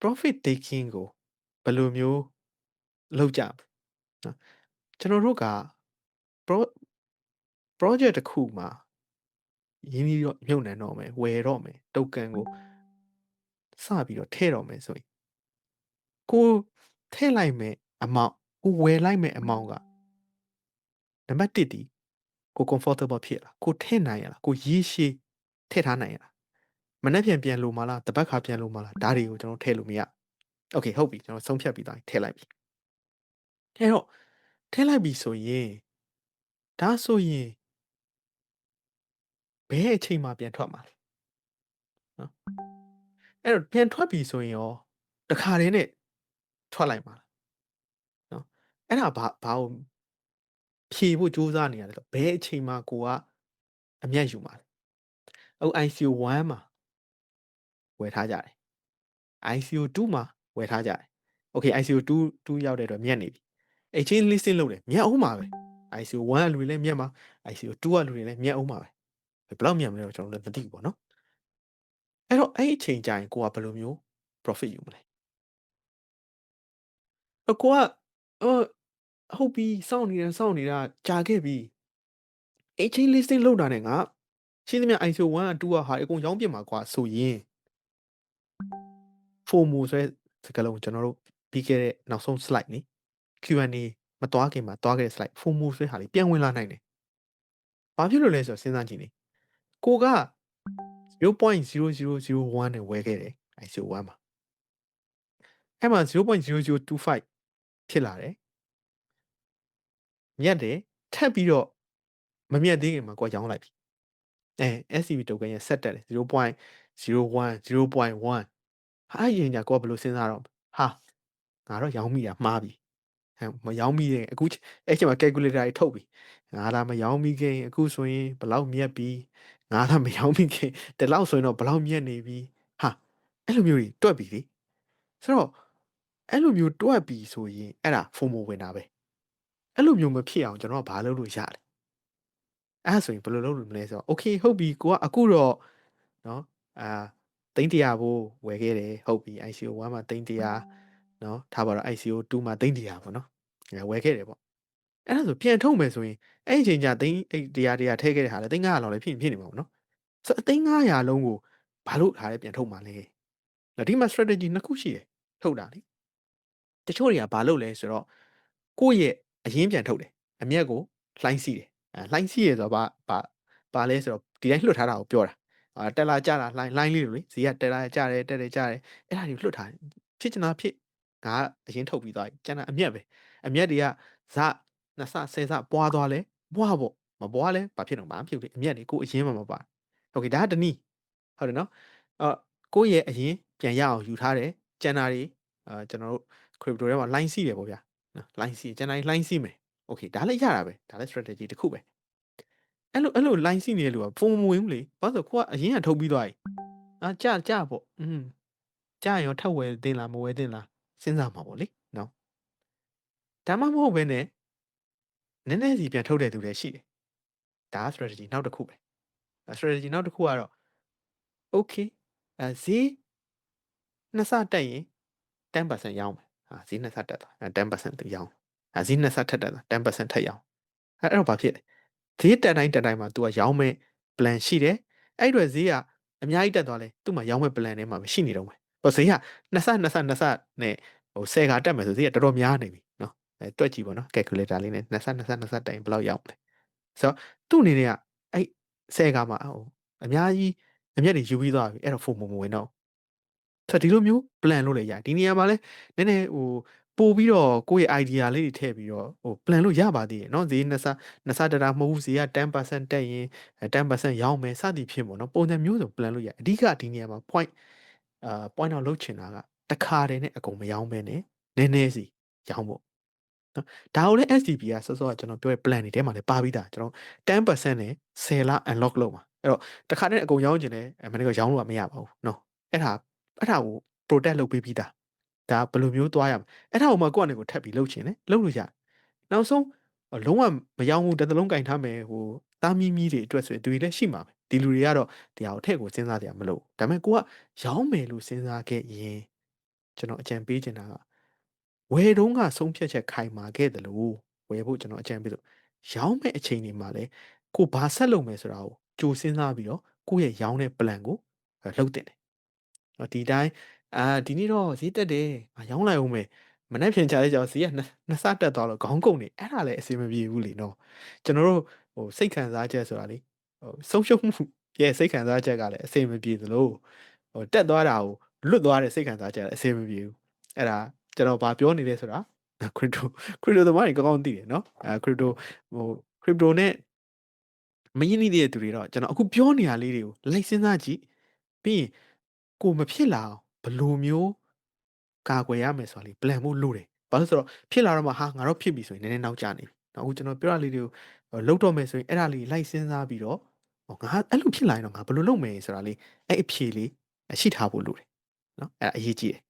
profit taking ကိုဘယ်လိုမျိုးလုပ်ကြမလဲနော်ကျွန်တော်တို့က pro project တစ်ခုမှာရင်းနှီးတော့မြုပ်နှံတော့မယ်ဝယ်တော့မယ် token ကိုစပြီးတော့ထည့်တော့မယ်ဆိုရင်ကိုထည့်လိုက်မယ် amount ကိုဝယ်လိုက်မယ် amount ကနံပါတ်1ဒီကို comfortable ဖြစ်လားကိုထည့်နိုင်ရလားကိုရေးရှည်ထည့်ထားနိုင်ရလား မနေ့ပြန်ပြန်လို့မလားတပတ်ခါပြန်လို့မလားဒါတွေကိုကျွန်တော်ထည့်လို့မရโอเคဟုတ်ပြီကျွန်တော်ဆုံးဖြတ်ပြီးသားထည့်လိုက်ပြီအဲတော့ထည့်လိုက်ပြီဆိုရင်ဒါဆိုရင်ဘယ်အချိန်မှပြန်ထွက်မှာလဲနော်အဲ့တော့ပြန်ထွက်ပြီဆိုရင်ရောတခါတည်းနဲ့ထွက်လိုက်မှာလားနော်အဲ့ဒါဘာဘာကိုဖြေဖို့စူးစမ်းနေရတယ်ဆိုဘယ်အချိန်မှကိုကအမျက်ယူမှာလဲအခု ICO 1မှာ ဝယ်ထားကြတယ် ICO 2မှာဝယ်ထားကြတယ် Okay ICO 2 2ရောက်တဲ့အတွက်မြတ်နေပြီ exchange listing လုပ်တယ်မြတ်အောင်ပါပဲ ICO 1ကလူတွေလည်းမြတ်မှာ ICO 2ကလူတွေလည်းမြတ်အောင်ပါပဲဘယ်လောက်မြတ်မလဲတော့ကျွန်တော်လည်းမသိဘူးပေါ့နော်အဲ့တော့အဲ့အချိန်ကျရင်ကိုကဘယ်လိုမျိုး profit ယူမလဲအကိုကအော်ဟုတ်ပြီစောင့်နေတာစောင့်နေတာကြာခဲ့ပြီ exchange listing လုပ်တာနဲ့ငါရှင်းသမျှ ICO 1က2ကဟာအကုန်ရောင်းပြစ်မှာကွာဆိုရင် FOMO ဆိုတဲ့စကားလုံးကျွန်တော်တို့ပြီးခဲ့တဲ့နောက်ဆုံး slide နိ Q&A မတွားခင်မှာတွားခဲ့တဲ့ slide FOMO ဆိုတဲ့ဟာလေးပြန်ဝင်လာနိုင်တယ်။ဘာဖြစ်လို့လဲဆိုတော့စဉ်းစားကြည့်နေ။ကိုက0.0001နဲ့ဝယ်ခဲ့တယ် ICO 1 မှာ။အဲ့မှာ0.0025ဖြစ်လာတယ်။မြတ်တယ်ထပ်ပြီးတော့မမြတ်သေးခင်မှာကိုကရောင်းလိုက်ပြီ။အဲ SCB token ရဲ့ set တက်တယ်0.01 0.1 0.1ဟာရင်ညာကိုကဘယ်လိုစဉ်းစားတော့ဟာငါတော့ရောင်းမိတာမှားပြီဟဲ့မရောင်းမိရင်အခုအဲ့ချိန်မှာ calculator တွေထုတ်ပြီငါလာမရောင်းမိခင်အခုဆိုရင်ဘလောက်မြက်ပြီငါလာမရောင်းမိခင်ဒီလောက်ဆိုရင်တော့ဘလောက်မြက်နေပြီဟာအဲ့လိုမျိုးတွေတွက်ပြီလေဆိုတော့အဲ့လိုမျိုးတွက်ပြီဆိုရင်အဲ့ဒါ formal ဝင်တာပဲအဲ့လိုမျိုးမဖြစ်အောင်ကျွန်တော်ကဘာလုပ်လို့ရလဲအဲ့ဒါဆိုရင်ဘယ်လိုလုပ်လို့မလဲဆိုတော့ okay ဟုတ်ပြီကိုကအခုတော့နော် အာသိန်း100ဖို့ဝယ်ခဲ့တယ်ဟုတ်ပြီ ICO 1မှာသိန်း100เนาะထားပါတော့ ICO 2မှာသိန်း100ပေါ့เนาะဝယ်ခဲ့တယ်ပေါ့အဲ့ဒါဆိုပြန်ထုတ်မယ်ဆိုရင်အဲ့ဒီအချိန်ကျသိန်းအဲ့100 100ထည့်ခဲ့တဲ့ဟာလေသိန်း900လောက်လည်းဖြစ်ဖြစ်နေမှာပေါ့နော်ဆိုတော့သိန်း900လုံးကိုဘာလို့ထားလဲပြန်ထုတ်မှာလဲဒီမှာ strategy နှစ်ခုရှိတယ်ထုတ်တာလေတချို့တွေကဘာလုပ်လဲဆိုတော့ကိုယ့်ရဲ့အရင်ပြန်ထုတ်တယ်အမျက်ကိုလှိုင်းစီးတယ်အဲလှိုင်းစီးရဆိုတော့ဘာဘာဘာလဲဆိုတော့ဒီတိုင်းလွှတ်ထားတာကိုပြောတာ အာတက်လာကြတာလိုင်းလိုင်းလေးတွေလေဈေးကတက်လာကြတယ်တက်တယ်ကြတယ်အဲ့ဒါတွေလွတ်ထားဖြစ်ချင်တာဖြစ်ငါအရင်ထုတ်ပြီးသွားကျန်တာအမျက်ပဲအမျက်တွေကဇနှစ်ဆဆယ်ဆပွားသွားလဲပွားပေါ့မပွားလဲဘာဖြစ်တော့မှမဖြစ်ဘူးအမျက်တွေကိုအရင်မှမပါဟုတ်ကဲ့ဒါကတနည်းဟုတ်တယ်နော်အော်ကိုယ့်ရဲ့အရင်ပြန်ရအောင်ယူထားတယ်ကျန်တာတွေအာကျွန်တော်တို့ crypto ထဲမှာ line စီးတယ်ပေါ့ဗျာနော် line စီးကျန်တာတွေ line စီးမယ် okay ဒါလည်းရတာပဲဒါလည်း strategy တစ်ခုပဲ အဲ့လိုအဲ့လို line စီးနေတဲ့လူကဖုံမဝင်ဘူးလေဘာလို့ဆိုကိုကအရင်ကထုတ်ပြီးသွားပြီအာကြကြပေါ့อืมကြရောထပ်ဝယ်တင်လားမဝယ်တင်လားစဉ်းစားမှာပေါ့လေနော်ဒါမှမဟုတ်ဘဲနဲ့နည်းနည်းစီပြန်ထုတ်တဲ့သူလည်းရှိတယ်ဒါ strategy နောက်တစ်ခုပဲ strategy နောက်တစ်ခုကတော့ okay အဲဈေးနှစ်ဆတက်ရင်10%ရောင်းမယ်ဟာဈေးနှစ်ဆတက်သွား10%သူရောင်းအဲဈေးနှစ်ဆထက်တက်သွား10%ထက်ရောင်းအဲအဲ့တော့ဘာဖြစ်လဲ ဈေးတက်တိုင်းတက်တိုင်းမှာ तू ကရောင်းမဲ့ plan ရှိတယ်အဲ့အတွက်ဈေးကအများကြီးတက်သွားလဲသူ့မှာရောင်းမဲ့ plan ထဲမှာမရှိနေတော့မယ်ဟိုဈေးကနှစ်ဆနှစ်ဆနှစ်ဆနဲ့ဟို10ကတက်မယ်ဆိုဈေးကတော်တော်များနေပြီနော်အဲတွက်ကြည့်ပါနော် calculator လေးနဲ့နှစ်ဆနှစ်ဆနှစ်ဆတိုင်ဘယ်လောက်ရောက်မလဲဆိုတော့သူ့အနေနဲ့ကအဲ့10ကမှဟိုအများကြီးအမျက်တွေယူပြီးသွားပြီအဲ့တော့ FOMO မဝင်တော့ဆိုတော့ဒီလိုမျိုး plan လုပ်လိုက်ရဒီနေရာမှာလဲနည်းနည်းဟို ပို့ပြီးတော့ကိုယ့်ရဲ့ idea လေးတွေထည့်ပြီးတော့ဟို plan လို့ရပါသေးတယ်เนาะဈေးနှစ်ဆနှစ်ဆတတာမဟုတ်ဘူးဈေးက10%တက်ရင်10%ရောင်းမယ်စသည်ဖြင့်ပေါ့เนาะပုံစံမျိုးစုံ plan လို့ရအဓိကဒီနေရာမှာ point အာ point out လုပ်ချင်တာကတခါတည်းနဲ့အကုန်မရောင်းပဲနဲ့နည်းနည်းစီရောင်းဖို့နော်ဒါကိုလည်း SDP ကစောစောကကျွန်တော်ပြောတဲ့ plan တွေထဲမှာလည်းပါပြီးသားကျွန်တော်10%နဲ့10လ unlock လုပ်မှာအဲ့တော့တခါတည်းအကုန်ရောင်းချင်တယ်မနေ့ကရောင်းလို့မရပါဘူးနော်အဲ့ဒါအဲ့ဒါကို protect လုပ်ပေးပြီးသား ဒါဘယ်လိုမျိုးသွားရမလဲအဲ့ဒါကိုမှကိုယ့်အနေကိုထပ်ပြီးလုပ်ချင်တယ်လုပ်လို့ရနောက်ဆုံးလုံးဝမရောင်းဘူးတစ်သလုံးကင်ထားမယ်ဟိုသားမီးမီးတွေအတွက်ဆိုရင်သူတွေလည်းရှိမှာပဲဒီလူတွေကတော့ဒီဟာကိုထည့်ကိုစဉ်းစားကြမလို့ဒါပေမဲ့ကိုကရောင်းမယ်လို့စဉ်းစားခဲ့ရင်ကျွန်တော်အကြံပေးချင်တာကဝယ်တုန်းကဆုံးဖြတ်ချက်ခိုင်မာခဲ့တယ်လို့ဝယ်ဖို့ကျွန်တော်အကြံပေးလို့ရောင်းမဲ့အချိန်တွေမှာလည်းကိုဘာဆက်လုပ်မယ်ဆိုတာကိုကြိုစဉ်းစားပြီးတော့ကိုယ့်ရဲ့ရောင်းတဲ့ plan ကိုလှုပ်တင်တယ်။နော်ဒီတိုင်း အာဒီနေ့တော့ဈေးတက်တယ်ငါရောင်းလိုက်အောင်မယ်မနေ့ဖြန်ချလိုက်ကြတော့ဈေးကနှစ်ဆတက်သွားလို့ခေါင်းကုန်နေအဲ့ဒါလည်းအဆင်မပြေဘူးလေနော်ကျွန်တော်တို့ဟိုစိတ်ခံစားချက်ဆိုတာလေဟိုဆုံးရှုံးမှုရဲ့စိတ်ခံစားချက်ကလည်းအဆင်မပြေသလိုဟိုတက်သွားတာကိုလွတ်သွားတဲ့စိတ်ခံစားချက်လည်းအဆင်မပြေဘူးအဲ့ဒါကျွန်တော်ဘာပြောနေလဲဆိုတာခရစ်တိုခရစ်တိုသမားတွေကောင်းကောင်းသိတယ်နော်အဲခရစ်တိုဟိုခရစ်တိုနဲ့မရင်းနှီးတဲ့သူတွေတော့ကျွန်တော်အခုပြောနေရလေးတွေကိုလိုက်စဉ်းစားကြည့်ပြီးရင်ကိုမဖြစ်လာအောင် ဘယ်လိုမျိုးကာကွယ်ရမယ်ဆိုတာလေး plan ဖို့လိုတယ်။ဘာလို့လဲဆိုတော့ဖြစ်လာတော့မှဟာငါတော့ဖြစ်ပြီဆိုရင်နည်းနည်းနောက်ကျနေပြီ။နော်အခုကျွန်တော်ပြောရလေးတွေကိုလှုပ်တော့မယ်ဆိုရင်အဲ့ဒါလေးလိုက်စဉ်းစားပြီးတော့ဟောငါအဲ့လိုဖြစ်လာရင်တော့ငါဘယ်လိုလုပ်မယ်ဆိုတာလေးအဲ့အဖြေလေးရှိထားဖို့လိုတယ်။နော်အဲ့ဒါအရေးကြီးတယ်